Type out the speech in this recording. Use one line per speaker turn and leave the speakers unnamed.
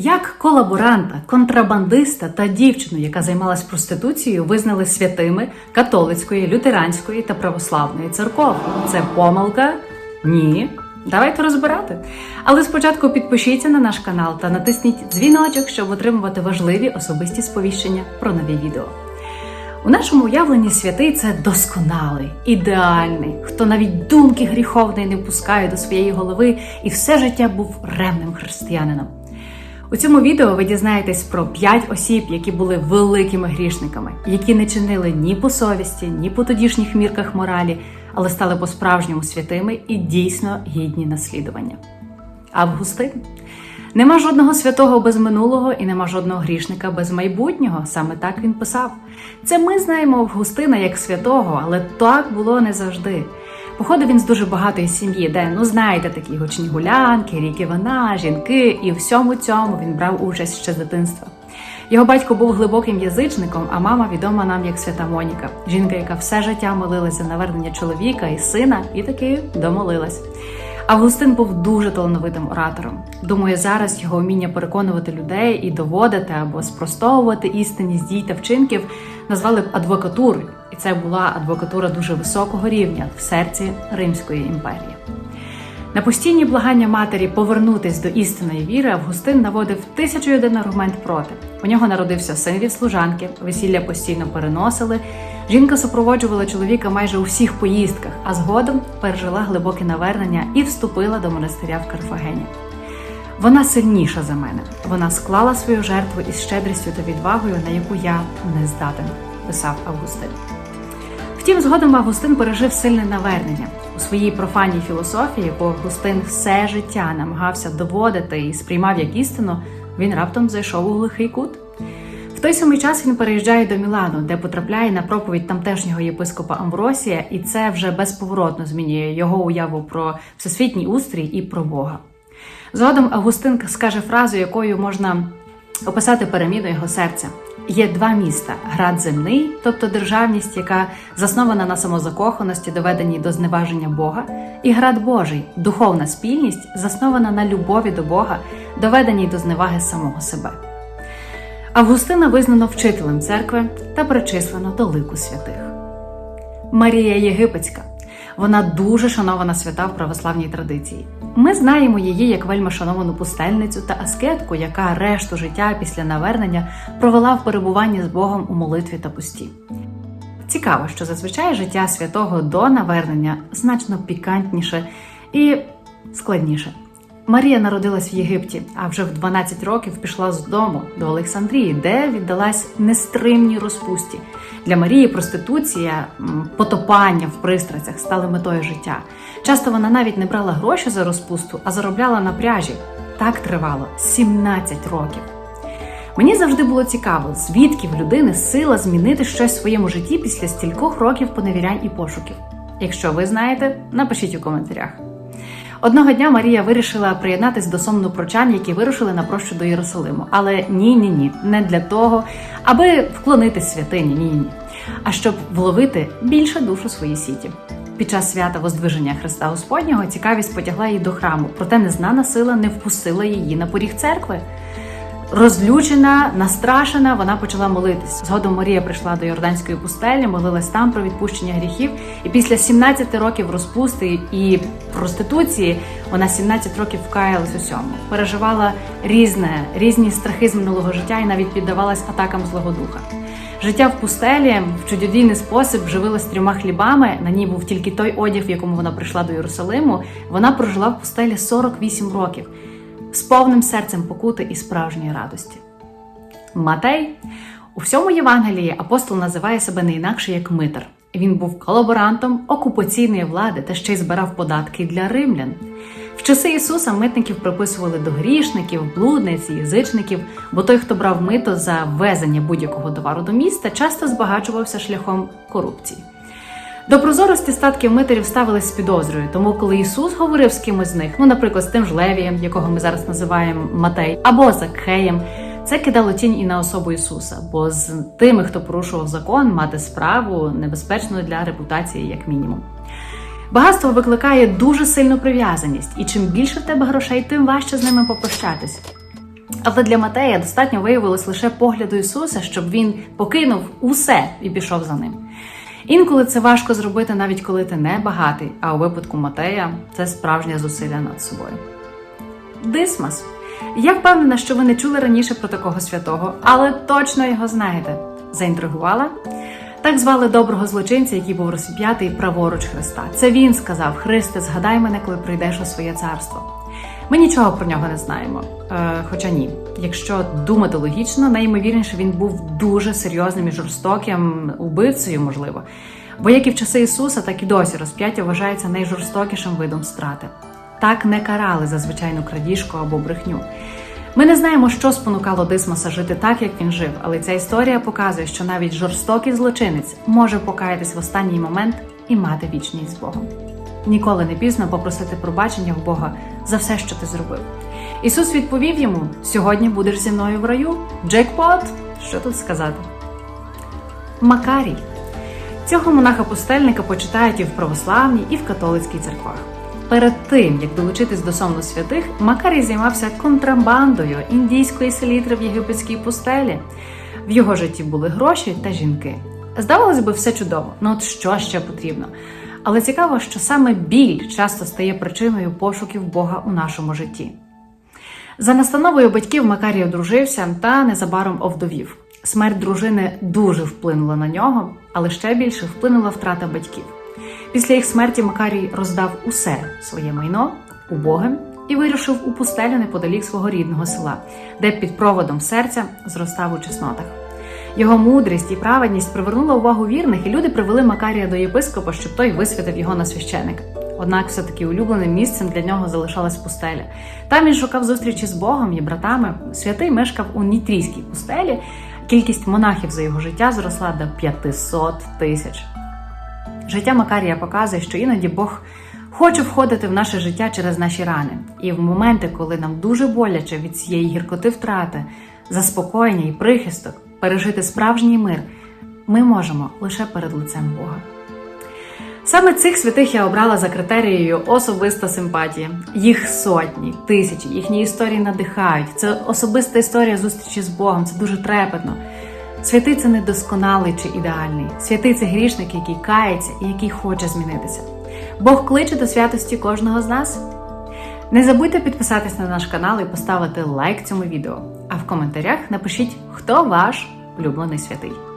Як колаборанта, контрабандиста та дівчину, яка займалась проституцією, визнали святими католицької, лютеранської та православної церков? Це помилка? Ні. Давайте розбирати. Але спочатку підпишіться на наш канал та натисніть дзвіночок, щоб отримувати важливі особисті сповіщення про нові відео. У нашому уявленні святий це досконалий, ідеальний, хто навіть думки гріховної не впускає до своєї голови і все життя був ревним християнином. У цьому відео ви дізнаєтесь про п'ять осіб, які були великими грішниками, які не чинили ні по совісті, ні по тодішніх мірках моралі, але стали по-справжньому святими і дійсно гідні наслідування. Августин. Нема жодного святого без минулого і нема жодного грішника без майбутнього. Саме так він писав. Це ми знаємо Августина як святого, але так було не завжди. Походив він з дуже багатої сім'ї, де, ну знаєте, такі гучні гулянки, ріки вина, жінки, і всьому цьому він брав участь ще з дитинства. Його батько був глибоким язичником, а мама відома нам як свята Моніка, жінка, яка все життя молилася за навернення чоловіка і сина, і таки домолилась. Августин був дуже талановитим оратором. Думаю, зараз його вміння переконувати людей і доводити або спростовувати істинність дій та вчинків назвали б адвокатурою, і це була адвокатура дуже високого рівня в серці Римської імперії. На постійні благання матері повернутись до істинної віри Августин наводив тисячу один аргумент проти. У нього народився син від служанки, весілля постійно переносили. Жінка супроводжувала чоловіка майже у всіх поїздках, а згодом пережила глибоке навернення і вступила до монастиря в Карфагені. Вона сильніша за мене. Вона склала свою жертву із щедрістю та відвагою, на яку я не здатен, писав Августин. Втім, згодом Августин пережив сильне навернення у своїй профанній філософії, яку Августин все життя намагався доводити і сприймав як істину, він раптом зайшов у глухий кут. В той самий час він переїжджає до Мілану, де потрапляє на проповідь тамтешнього єпископа Амвросія, і це вже безповоротно змінює його уяву про всесвітній устрій і про Бога. Згодом Августин скаже фразу, якою можна описати переміну його серця. Є два міста: град земний, тобто державність, яка заснована на самозакоханості, доведеній до зневаження Бога, і град Божий, духовна спільність, заснована на любові до Бога, доведеній до зневаги самого себе. Августина визнано вчителем церкви та причислено до лику святих. Марія Єгипетська. Вона дуже шанована свята в православній традиції. Ми знаємо її як вельми шановану пустельницю та аскетку, яка решту життя після навернення провела в перебуванні з Богом у молитві та пості. Цікаво, що зазвичай життя святого до навернення значно пікантніше і складніше. Марія народилась в Єгипті, а вже в 12 років пішла з дому до Олександрії, де віддалась нестримній розпусті. Для Марії проституція, потопання в пристрастях стали метою життя. Часто вона навіть не брала гроші за розпусту, а заробляла на пряжі. Так тривало 17 років. Мені завжди було цікаво, звідки в людини сила змінити щось в своєму житті після стількох років поневірянь і пошуків. Якщо ви знаєте, напишіть у коментарях. Одного дня Марія вирішила приєднатись до сомнопрочан, які вирушили на прощу до Єрусалиму. Але ні, ні, ні, не для того, аби вклонити святині, ні, ні, а щоб вловити більше душу своїй сіті. Під час свята Воздвиження Христа Господнього цікавість потягла її до храму, проте незнана сила не впустила її на поріг церкви. Розлючена, настрашена, вона почала молитись. Згодом Марія прийшла до Йорданської пустелі, молилась там про відпущення гріхів. І після 17 років розпусти і проституції вона 17 років вкаялась усьому. Переживала різне, різні страхи з минулого життя і навіть піддавалась атакам злого духа. Життя в пустелі в чудодійний спосіб живилась трьома хлібами. На ній був тільки той одяг, в якому вона прийшла до Єрусалиму. Вона прожила в пустелі 48 років з повним серцем покути і справжньої радості. Матей у всьому Євангелії апостол називає себе не інакше як митар. Він був колаборантом окупаційної влади та ще й збирав податки для римлян. В часи Ісуса митників приписували до грішників, блудниць, язичників, бо той, хто брав мито за ввезення будь-якого товару до міста, часто збагачувався шляхом корупції. До прозорості статків митарів ставились з підозрою, тому коли Ісус говорив з кимось з них, ну, наприклад, з тим ж Левієм, якого ми зараз називаємо Матей, або Закхеєм, це кидало тінь і на особу Ісуса, бо з тими, хто порушував закон, мати справу небезпечною для репутації, як мінімум. Багатство викликає дуже сильну прив'язаність, і чим більше в тебе грошей, тим важче з ними попрощатись. Але для Матея достатньо виявилось лише погляду Ісуса, щоб він покинув усе і пішов за ним. Інколи це важко зробити, навіть коли ти не багатий, а у випадку Матея це справжнє зусилля над собою. Дисмас. Я впевнена, що ви не чули раніше про такого святого, але точно його знаєте. Заінтригувала? Так звали доброго злочинця, який був розп'ятий праворуч Христа. Це він сказав: Христе, згадай мене, коли прийдеш у своє царство. Ми нічого про нього не знаємо. Е, хоча ні, якщо думати логічно, найімовірніше він був дуже серйозним і жорстоким убивцею, можливо. Бо як і в часи Ісуса, так і досі розп'яття вважається найжорстокішим видом страти. Так не карали за звичайну крадіжку або брехню. Ми не знаємо, що спонукало Дисмоса жити так, як він жив, але ця історія показує, що навіть жорстокий злочинець може покаятись в останній момент і мати вічність з Богом. Ніколи не пізно попросити пробачення в Бога за все, що ти зробив. Ісус відповів йому: сьогодні будеш зі мною в раю. Джекпот! Що тут сказати? Макарій. Цього монаха-пустельника почитають і в православній, і в католицькій церквах. Перед тим як долучитись до сонну святих, Макарій займався контрабандою індійської селітри в єгипетській пустелі. В його житті були гроші та жінки. Здавалось би, все чудово. Ну от що ще потрібно? Але цікаво, що саме біль часто стає причиною пошуків Бога у нашому житті. За настановою батьків Макарій одружився та незабаром овдовів. Смерть дружини дуже вплинула на нього, але ще більше вплинула втрата батьків. Після їх смерті Макарій роздав усе своє майно убогим і вирушив у пустелю неподалік свого рідного села, де під проводом серця зростав у чеснотах. Його мудрість і праведність привернула увагу вірних, і люди привели Макарія до єпископа, щоб той висвятив його на священика. Однак, все-таки улюбленим місцем для нього залишалась пустеля. Там він шукав зустрічі з Богом і братами. Святий мешкав у Нітрійській пустелі. Кількість монахів за його життя зросла до 500 тисяч. Життя Макарія показує, що іноді Бог хоче входити в наше життя через наші рани. І в моменти, коли нам дуже боляче від цієї гіркоти втрати, заспокоєння і прихисток, пережити справжній мир, ми можемо лише перед лицем Бога. Саме цих святих я обрала за критерією особиста симпатія. Їх сотні, тисячі, їхні історії надихають. Це особиста історія зустрічі з Богом, це дуже трепетно. Святий це не досконалий чи ідеальний. Святий це грішник, який кається і який хоче змінитися. Бог кличе до святості кожного з нас. Не забудьте підписатись на наш канал і поставити лайк цьому відео. А в коментарях напишіть, хто ваш улюблений святий.